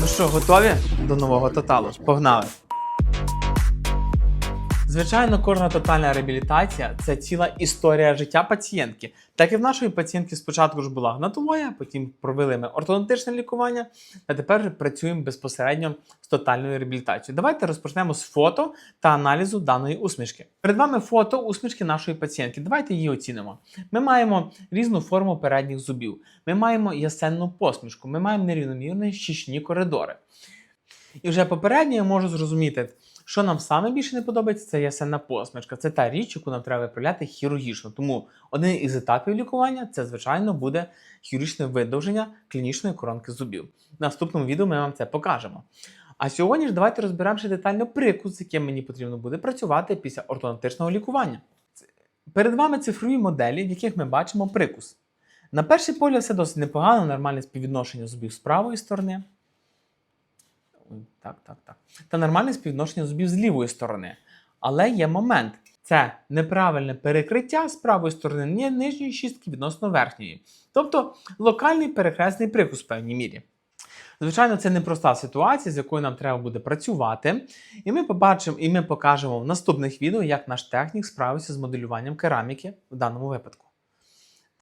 Ну що, готові до нового тоталу? Погнали! Звичайно, кожна тотальна реабілітація це ціла історія життя пацієнтки. Так і в нашої пацієнтки спочатку ж була гнатологія, потім провели ми ортодонтичне лікування, а тепер працюємо безпосередньо з тотальною реабілітацією. Давайте розпочнемо з фото та аналізу даної усмішки. Перед вами фото усмішки нашої пацієнтки. Давайте її оцінимо. Ми маємо різну форму передніх зубів, ми маємо ясенну посмішку, ми маємо нерівномірні щічні коридори. І вже попередньо я можу зрозуміти, що нам саме більше не подобається, це ясенна посмішка. Це та річ, яку нам треба виправляти хірургічно. Тому один із етапів лікування це, звичайно, буде хірургічне видовження клінічної коронки зубів. В наступному відео ми вам це покажемо. А сьогодні ж давайте розберемо ще детально прикус, з яким мені потрібно буде працювати після ортодонтичного лікування. Перед вами цифрові моделі, в яких ми бачимо прикус. На перший погляд все досить непогано, нормальне співвідношення зубів з правої сторони. Так, так, так. Та нормальне співвідношення зубів з лівої сторони. Але є момент. Це неправильне перекриття з правої сторони нижньої шістки відносно верхньої. Тобто локальний перехресний прикус в певній мірі. Звичайно, це непроста ситуація, з якою нам треба буде працювати. І ми побачимо і ми покажемо в наступних відео, як наш технік справився з моделюванням кераміки в даному випадку.